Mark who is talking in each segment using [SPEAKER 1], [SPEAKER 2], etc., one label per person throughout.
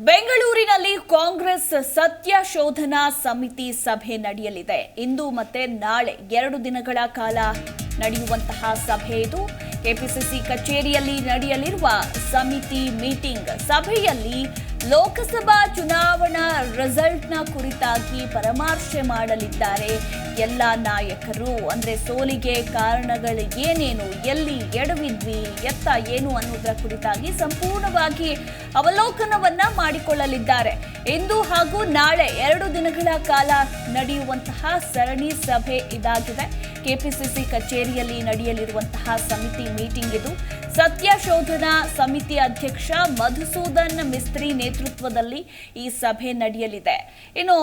[SPEAKER 1] ಬೆಂಗಳೂರಿನಲ್ಲಿ ಕಾಂಗ್ರೆಸ್ ಸತ್ಯ ಶೋಧನಾ ಸಮಿತಿ ಸಭೆ ನಡೆಯಲಿದೆ. ಇಂದು ಮತ್ತೆ ನಾಳೆ ಎರಡು ದಿನಗಳ ಕಾಲ ನಡೆಯುವಂತಹ ಸಭೆ ಇದು. ಕೆಪಿಸಿಸಿ ಕಚೇರಿಯಲ್ಲಿ ನಡೆಯಲಿರುವ ಸಮಿತಿ ಮೀಟಿಂಗ್ ಸಭೆಯಲ್ಲಿ ಲೋಕಸಭಾ ಚುನಾವಣಾ ರಿಸಲ್ಟ್ನ ಕುರಿತಾಗಿ ಪರಾಮರ್ಶೆ ಮಾಡಲಿದ್ದಾರೆ. ಎಲ್ಲ ನಾಯಕರು, ಅಂದರೆ ಸೋಲಿಗೆ ಕಾರಣಗಳು ಏನೇನು, ಎಲ್ಲಿ ಎಡವಿದ್ವಿ, ಎತ್ತ ಏನು ಅನ್ನೋದರ ಕುರಿತಾಗಿ ಸಂಪೂರ್ಣವಾಗಿ ಅವಲೋಕನವನ್ನ ಮಾಡಿಕೊಳ್ಳಲಿದ್ದಾರೆ. ಇಂದು ಹಾಗೂ ನಾಳೆ ಎರಡು ದಿನಗಳ ಕಾಲ ನಡೆಯುವಂತಹ ಸರಣಿ ಸಭೆ ಇದಾಗಿದೆ. ಕೆಪಿಸಿಸಿ ಕಚೇರಿಯಲ್ಲಿ ನಡೆಯಲಿರುವಂತಹ ಸಮಿತಿ ಮೀಟಿಂಗ್ ಇದು. ಸತ್ಯ ಶೋಧನಾ ಸಮಿತಿ ಅಧ್ಯಕ್ಷ ಮಧುಸೂದನ್ ಮಿಸ್ತ್ರಿ ನೇತೃತ್ವದಲ್ಲಿ ಈ ಸಭೆ ನಡೆಯಲಿದೆ. ಇನ್ನು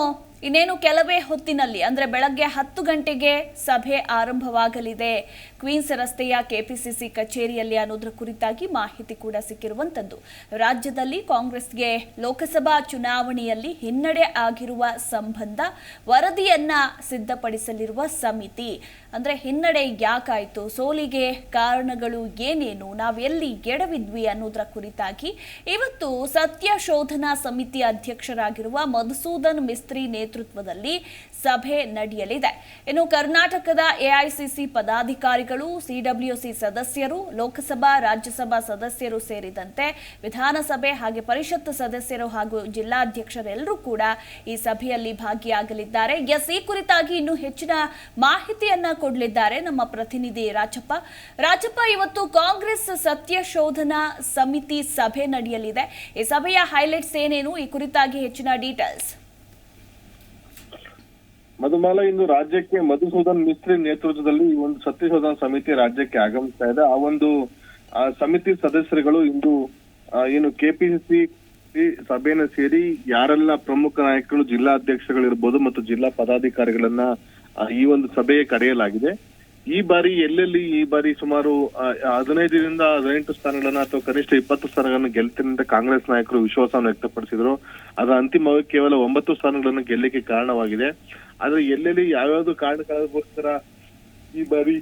[SPEAKER 1] ಇನ್ನೇನು ಕೆಲವೇ ಹೊತ್ತಿನಲ್ಲಿ, ಅಂದ್ರೆ ಬೆಳಗ್ಗೆ ಹತ್ತು ಗಂಟೆಗೆ ಸಭೆ ಆರಂಭವಾಗಲಿದೆ. ಕ್ವೀನ್ಸ್ ರಸ್ತೆಯ ಕೆಪಿಸಿಸಿ ಕಚೇರಿಯಲ್ಲಿ ಅನ್ನೋದ್ರ ಕುರಿತಾಗಿ ಮಾಹಿತಿ ಕೂಡ ಸಿಕ್ಕಿರುವಂತದ್ದು. ರಾಜ್ಯದಲ್ಲಿ ಕಾಂಗ್ರೆಸ್ಗೆ ಲೋಕಸಭಾ ಚುನಾವಣೆಯಲ್ಲಿ ಹಿನ್ನಡೆ ಆಗಿರುವ ಸಂಬಂಧ ವರದಿಯನ್ನ ಸಿದ್ಧಪಡಿಸಲಿರುವ ಸಮಿತಿ. ಅಂದ್ರೆ ಹಿನ್ನಡೆ ಯಾಕಾಯ್ತು? ಸೋಲಿಗೆ ಕಾರಣಗಳು ಏನೇನು? ನಾವೆಲ್ಲಿ ಎಡವಿದ್ವಿ ಅನ್ನೋದ್ರ ಕುರಿತಾಗಿ ಇವತ್ತು ಸತ್ಯ ಶೋಧನಾ ಸಮಿತಿ ಅಧ್ಯಕ್ಷರಾಗಿರುವ ಮಧುಸೂದನ್ ಮಿಸ್ತ್ರಿ ನೇತೃತ್ವದಲ್ಲಿ ಸಭೆ ನಡೆಯಲಿದೆ. ಇನ್ನು ಕರ್ನಾಟಕದ ಎಐಸಿಸಿ ಪದಾಧಿಕಾರಿಗಳು ಸಿಡಬ್ಲ್ಯೂಸಿ ಸದಸ್ಯರು, ಲೋಕಸಭಾ, ರಾಜ್ಯಸಭಾ ಸದಸ್ಯರು ಸೇರಿದಂತೆ ವಿಧಾನಸಭೆ ಹಾಗೆ ಪರಿಷತ್ ಸದಸ್ಯರು ಹಾಗೂ ಜಿಲ್ಲಾಧ್ಯಕ್ಷರೆಲ್ಲರೂ ಕೂಡ ಈ ಸಭೆಯಲ್ಲಿ ಭಾಗಿಯಾಗಲಿದ್ದಾರೆ. ಎಸ್, ಈ ಕುರಿತಾಗಿ ಇನ್ನು ಹೆಚ್ಚಿನ ಮಾಹಿತಿಯನ್ನ ಕೊಡಲಿದ್ದಾರೆ ನಮ್ಮ ಪ್ರತಿನಿಧಿ ರಾಜಪ್ಪ. ರಾಜಪ್ಪ, ಇವತ್ತು ಕಾಂಗ್ರೆಸ್ ಸತ್ಯ ಶೋಧನಾ ಸಮಿತಿ ಸಭೆ ನಡೆಯಲಿದೆ. ಈ ಸಭೆಯ ಹೈಲೈಟ್ಸ್ ಏನೇನು? ಈ ಕುರಿತಾಗಿ ಹೆಚ್ಚಿನ ಡೀಟೇಲ್ಸ್.
[SPEAKER 2] ಮಧುಮಾಲ ಇಂದು ರಾಜ್ಯಕ್ಕೆ ಮಧುಸೂದನ್ ಮಿಸ್ತ್ರಿ ನೇತೃತ್ವದಲ್ಲಿ ಈ ಒಂದು ಸತ್ಯಶೋಧನಾ ಸಮಿತಿ ರಾಜ್ಯಕ್ಕೆ ಆಗಮಿಸ್ತಾ ಇದೆ. ಆ ಒಂದು ಸಮಿತಿ ಸದಸ್ಯರುಗಳು ಇಂದು ಏನು ಕೆಪಿಸಿಸಿ ಸಭೆಯನ್ನು ಸೇರಿ ಯಾರೆಲ್ಲ ಪ್ರಮುಖ ನಾಯಕರು ಜಿಲ್ಲಾಧ್ಯಕ್ಷಗಳಿರ್ಬೋದು ಮತ್ತು ಜಿಲ್ಲಾ ಪದಾಧಿಕಾರಿಗಳನ್ನ ಈ ಒಂದು ಸಭೆಗೆ ಕರೆಯಲಾಗಿದೆ. ಈ ಬಾರಿ ಎಲ್ಲೆಲ್ಲಿ ಈ ಬಾರಿ ಸುಮಾರು ಹದಿನೈದರಿಂದ ಹದಿನೆಂಟು ಸ್ಥಾನಗಳನ್ನ ಅಥವಾ ಕನಿಷ್ಠ ಇಪ್ಪತ್ತು ಸ್ಥಾನಗಳನ್ನು ಗೆಲ್ತೀನಿ ಕಾಂಗ್ರೆಸ್ ನಾಯಕರು ವಿಶ್ವಾಸವನ್ನು ವ್ಯಕ್ತಪಡಿಸಿದ್ರು. ಅದರ ಅಂತಿಮವಾಗಿ ಕೇವಲ ಒಂಬತ್ತು ಸ್ಥಾನಗಳನ್ನು ಗೆಲ್ಲಕ್ಕೆ ಕಾರಣವಾಗಿದೆ. ಆದ್ರೆ ಎಲ್ಲೆಲ್ಲಿ ಯಾವ್ಯಾವ್ದು ಕಾರಣಗಳಿಗೋಸ್ಕರ ಈ ಬಾರಿ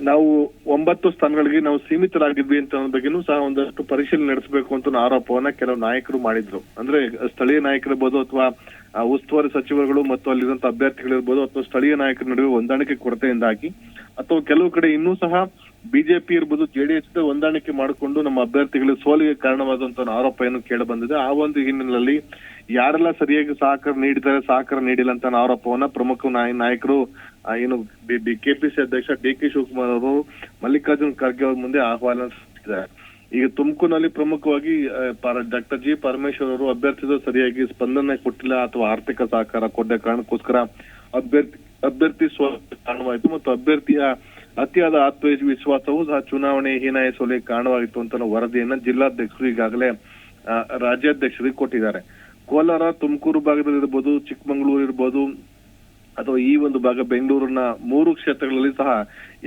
[SPEAKER 2] ನಾವು ಒಂಬತ್ತು ಸ್ಥಾನಗಳಿಗೆ ನಾವು ಸೀಮಿತರಾಗಿದ್ವಿ ಅಂತ ಅನ್ನೋ ಬಗ್ಗೆನೂ ಸಹ ಒಂದಷ್ಟು ಪರಿಶೀಲನೆ ನಡೆಸಬೇಕು ಅಂತ ಆರೋಪವನ್ನ ಕೆಲವು ನಾಯಕರು ಮಾಡಿದ್ರು. ಅಂದ್ರೆ ಸ್ಥಳೀಯ ನಾಯಕರಿರ್ಬೋದು ಅಥವಾ ಉಸ್ತುವಾರಿ ಸಚಿವರುಗಳು ಮತ್ತು ಅಲ್ಲಿರುವಂತಹ ಅಭ್ಯರ್ಥಿಗಳಿರ್ಬೋದು ಅಥವಾ ಸ್ಥಳೀಯ ನಾಯಕರ ನಡುವೆ ಹೊಂದಾಣಿಕೆ ಕೊರತೆಯಿಂದಾಗಿ, ಅಥವಾ ಕೆಲವು ಕಡೆ ಇನ್ನೂ ಸಹ ಬಿಜೆಪಿ ಇರ್ಬೋದು ಜೆಡಿಎಸ್ ಹೊಂದಾಣಿಕೆ ಮಾಡಿಕೊಂಡು ನಮ್ಮ ಅಭ್ಯರ್ಥಿಗಳಿಗೆ ಸೋಲಿಗೆ ಕಾರಣವಾದಂತ ಒಂದು ಆರೋಪ ಏನು ಕೇಳಿ ಬಂದಿದೆ. ಆ ಒಂದು ಹಿನ್ನೆಲೆಯಲ್ಲಿ ಯಾರೆಲ್ಲ ಸರಿಯಾಗಿ ಸಹಕಾರ ನೀಡಿದ್ದಾರೆ, ಸಹಕಾರ ನೀಡಿಲ್ಲ ಅಂತ ಆರೋಪವನ್ನ ಪ್ರಮುಖ ನಾಯ- ನಾಯಕರು ಏನು ಸಿ ಅಧ್ಯಕ್ಷ ಡಿ ಕೆ ಶಿವಕುಮಾರ್ ಅವರು ಮಲ್ಲಿಕಾರ್ಜುನ್ ಖರ್ಗೆ ಅವ್ರ ಮುಂದೆ ಆಹ್ವಾನ ಈಗ ತುಮಕೂರಿನಲ್ಲಿ ಪ್ರಮುಖವಾಗಿ ಡಾಕ್ಟರ್ ಜಿ ಪರಮೇಶ್ವರ್ ಅವರು ಅಭ್ಯರ್ಥಿಗಳು ಸರಿಯಾಗಿ ಸ್ಪಂದನೆ ಕೊಟ್ಟಿಲ್ಲ ಅಥವಾ ಆರ್ಥಿಕ ಸಹಕಾರ ಕೊಟ್ಟ ಕಾರಣಕ್ಕೋಸ್ಕರ ಅಭ್ಯರ್ಥಿ ಅಭ್ಯರ್ಥಿ ಸ್ವ ಕಾರಣವಾಯಿತು ಮತ್ತು ಅಭ್ಯರ್ಥಿಯ ಅತಿಯಾದ ಆತ್ಮವಿಶ್ವಾಸವು ಸಹ ಚುನಾವಣೆ ಹೀನಾಯ ಸೋಲಿಗೆ ಕಾರಣವಾಗಿತ್ತು ಅಂತ ವರದಿಯನ್ನ ಜಿಲ್ಲಾಧ್ಯಕ್ಷರು ಈಗಾಗಲೇ ರಾಜ್ಯಾಧ್ಯಕ್ಷರಿಗೆ ಕೊಟ್ಟಿದ್ದಾರೆ. ಕೋಲಾರ, ತುಮಕೂರು ಭಾಗದಲ್ಲಿ ಇರ್ಬೋದು, ಚಿಕ್ಕಮಗಳೂರು ಇರ್ಬೋದು, ಅಥವಾ ಈ ಒಂದು ಭಾಗ ಬೆಂಗಳೂರಿನ ಮೂರು ಕ್ಷೇತ್ರಗಳಲ್ಲಿ ಸಹ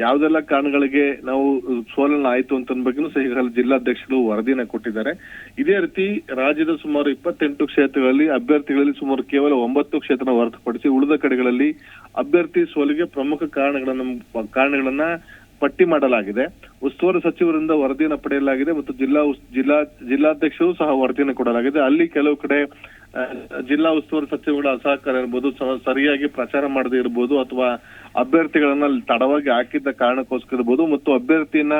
[SPEAKER 2] ಯಾವ್ದೆಲ್ಲ ಕಾರಣಗಳಿಗೆ ನಾವು ಸೋಲನ ಆಯ್ತು ಅಂತ ಬಗ್ಗೆನೂ ಸಹ ಜಿಲ್ಲಾಧ್ಯಕ್ಷರು ವರದಿನ ಕೊಟ್ಟಿದ್ದಾರೆ. ಇದೇ ರೀತಿ ರಾಜ್ಯದ ಸುಮಾರು ಇಪ್ಪತ್ತೆಂಟು ಕ್ಷೇತ್ರಗಳಲ್ಲಿ ಅಭ್ಯರ್ಥಿಗಳಲ್ಲಿ ಸುಮಾರು ಕೇವಲ ಒಂಬತ್ತು ಕ್ಷೇತ್ರ ಹೊರತುಪಡಿಸಿ ಉಳಿದ ಕಡೆಗಳಲ್ಲಿ ಅಭ್ಯರ್ಥಿ ಸೋಲಿಗೆ ಪ್ರಮುಖ ಕಾರಣಗಳನ್ನು, ಕಾರಣಗಳನ್ನ ಪಟ್ಟಿ ಮಾಡಲಾಗಿದೆ. ಉಸ್ತುವಾರಿ ಸಚಿವರಿಂದ ವರದಿಯನ್ನು ಪಡೆಯಲಾಗಿದೆ ಮತ್ತು ಜಿಲ್ಲಾ ಜಿಲ್ಲಾ, ಜಿಲ್ಲಾಧ್ಯಕ್ಷರು ಸಹ ವರದಿಯನ್ನು ಕೊಡಲಾಗಿದೆ. ಅಲ್ಲಿ ಕೆಲವು ಕಡೆ ಜಿಲ್ಲಾ ಉಸ್ತುವಾರಿ ಸಚಿವಗಳ ಅಸಹಕಾರ ಇರ್ಬೋದು ಸರಿಯಾಗಿ ಪ್ರಚಾರ ಮಾಡದೇ ಇರ್ಬೋದು ಅಥವಾ ಅಭ್ಯರ್ಥಿಗಳನ್ನ ತಡವಾಗಿ ಹಾಕಿದ್ದ ಕಾರಣಕ್ಕೋಸ್ಕರ ಇರ್ಬೋದು ಮತ್ತು ಅಭ್ಯರ್ಥಿಯನ್ನ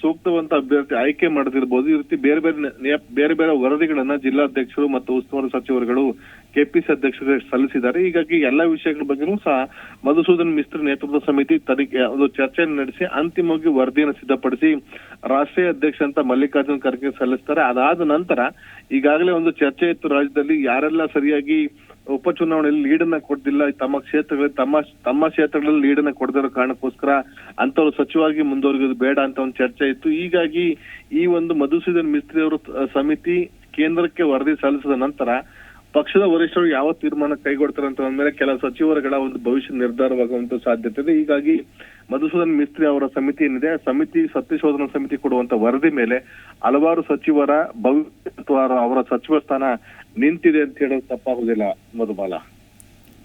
[SPEAKER 2] ಸೂಕ್ತವಂತ ಅಭ್ಯರ್ಥಿ ಆಯ್ಕೆ ಮಾಡದಿರ್ಬೋದು. ಈ ರೀತಿ ಬೇರೆ ಬೇರೆ ಬೇರೆ ಬೇರೆ ವರದಿಗಳನ್ನ ಜಿಲ್ಲಾಧ್ಯಕ್ಷರು ಮತ್ತು ಉಸ್ತುವಾರಿ ಸಚಿವರುಗಳು ಕೆಪಿಸಿ ಅಧ್ಯಕ್ಷರಿಗೆ ಸಲ್ಲಿಸಿದ್ದಾರೆ. ಹೀಗಾಗಿ ಎಲ್ಲ ವಿಷಯಗಳ ಬಗ್ಗೆನೂ ಸಹ ಮಧುಸೂದನ್ ಮಿಸ್ತ್ರಿ ನೇತೃತ್ವ ಸಮಿತಿ ತನಿಖೆ, ಒಂದು ಚರ್ಚೆಯನ್ನು ನಡೆಸಿ ಅಂತಿಮವಾಗಿ ವರದಿಯನ್ನು ಸಿದ್ಧಪಡಿಸಿ ರಾಷ್ಟ್ರೀಯ ಅಧ್ಯಕ್ಷ ಅಂತ ಮಲ್ಲಿಕಾರ್ಜುನ್ ಖರ್ಗೆ ಸಲ್ಲಿಸ್ತಾರೆ. ಅದಾದ ನಂತರ ಈಗಾಗಲೇ ಒಂದು ಚರ್ಚೆ ಇತ್ತು ರಾಜ್ಯದಲ್ಲಿ. ಯಾರೆಲ್ಲ ಸರಿಯಾಗಿ ಉಪಚುನಾವಣೆಯಲ್ಲಿ ಲೀಡನ್ನ ಕೊಡ್ದಿಲ್ಲ, ತಮ್ಮ ಕ್ಷೇತ್ರಗಳಲ್ಲಿ ತಮ್ಮ ತಮ್ಮ ಕ್ಷೇತ್ರಗಳಲ್ಲಿ ಲೀಡನ್ನ ಕೊಡದಿರೋ ಕಾರಣಕ್ಕೋಸ್ಕರ ಅಂತವ್ರು ಸಚಿವಾಗಿ ಮುಂದುವರಿಯೋದು ಬೇಡ ಅಂತ ಒಂದು ಚರ್ಚೆ ಇತ್ತು. ಹೀಗಾಗಿ ಈ ಒಂದು ಮಧುಸೂದನ್ ಮಿಸ್ತ್ರಿ ಅವರು ಸಮಿತಿ ಕೇಂದ್ರಕ್ಕೆ ವರದಿ ಸಲ್ಲಿಸಿದ ನಂತರ ಪಕ್ಷದ ವರಿಷ್ಠರು ಯಾವ ತೀರ್ಮಾನ ಕೈಗೊಡ್ತಾರೆ ಅಂತ ಅಂದ್ಮೇಲೆ ಕೆಲ ಸಚಿವರುಗಳ ಒಂದು ಭವಿಷ್ಯ ನಿರ್ಧಾರವಾಗುವಂತ ಸಾಧ್ಯತೆ ಇದೆ. ಹೀಗಾಗಿ ಮಧುಸೂದನ್ ಮಿಸ್ತ್ರಿ ಅವರ ಸಮಿತಿ ಏನಿದೆ, ಸಮಿತಿ ಸತ್ಯಶೋಧನಾ ಸಮಿತಿ ಕೊಡುವಂತ ವರದಿ ಮೇಲೆ ಹಲವಾರು ಸಚಿವರ ಭವಿಷ್ಯ ಅಥವಾ ಅವರ ಸಚಿವ ಸ್ಥಾನ ನಿಂತಿದೆ ಅಂತ ಹೇಳೋದು ತಪ್ಪಾಗುದಿಲ್ಲ Madhubala.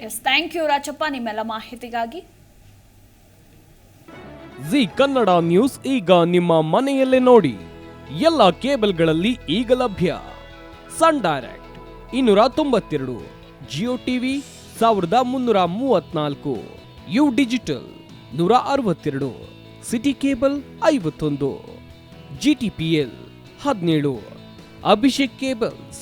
[SPEAKER 1] Yes thank you Rajappa. ನಿಮ್ಮೆಲ್ಲ ಮಾಹಿತಿಗಾಗಿ.
[SPEAKER 3] ಜಿ ಕನ್ನಡ ನ್ಯೂಸ್ ಈಗ ನಿಮ್ಮ ಮನೆಯಲ್ಲೇ ನೋಡಿ. ಎಲ್ಲ ಕೇಬಲ್ಗಳಲ್ಲಿ ಈಗ ಲಭ್ಯ. ಸನ್ ಡೈರೆಕ್ಟ್ ಇನ್ನೂರ ತೊಂಬತ್ತೆರಡು ಜಿಯೋ ಟಿವಿ ಸಾವಿರದ ಮುನ್ನೂರ ಮೂವತ್ನಾಲ್ಕು ಯು ಡಿಜಿಟಲ್ ನೂರ ಅರವತ್ತೆರಡು ಸಿಟಿ ಕೇಬಲ್ ಐವತ್ತೊಂದು ಜಿ ಟಿ ಪಿ ಎಲ್ ಹದಿನೇಳು ಅಭಿಷೇಕ್ ಕೇಬಲ್ಸ್